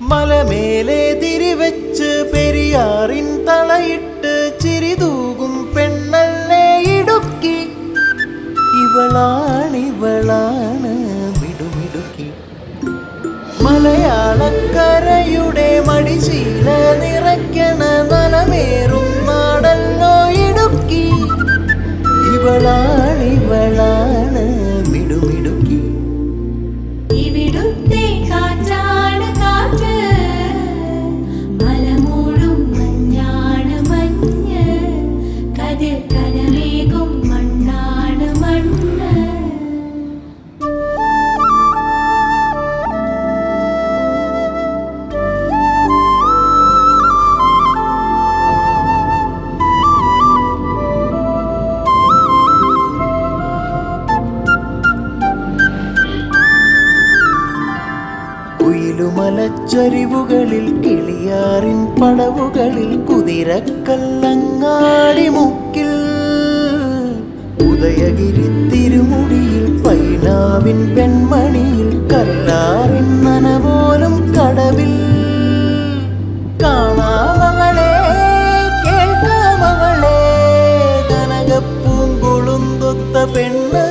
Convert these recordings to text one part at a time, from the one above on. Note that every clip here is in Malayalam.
മലമേലെ തിരിവെച്ച് പെരിയാറിൻ തളയിട്ട് ചിരിതൂകും പെണ്ണല്ലേ ഇടുക്കി. ഇവളാണിവളാണ് മിടുമിടുക്കി. മലയാളക്കരയുടെ del കുയിലുമലച്ചരിവുകളിൽ കിളിയാറിൻ പടവുകളിൽ കുതിരക്കല്ലങ്ങാടി മുക്കിൽ. ഉദയഗിരി തിരുമുടിയിൽ പൈനാവിൻ പെൺമണിയിൽ കല്ലാറിൻ നനപോലും കടവിൽ. കാണാമകളെ കേൾക്കാമകളെ കനകപ്പൂങ്കുളുന്തൊത്ത പെണ്ണ്.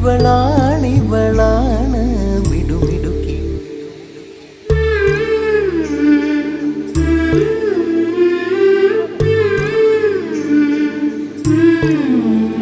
ഇവളാണിവളാണ് മിടുമിടുക്കി Mm-hmm.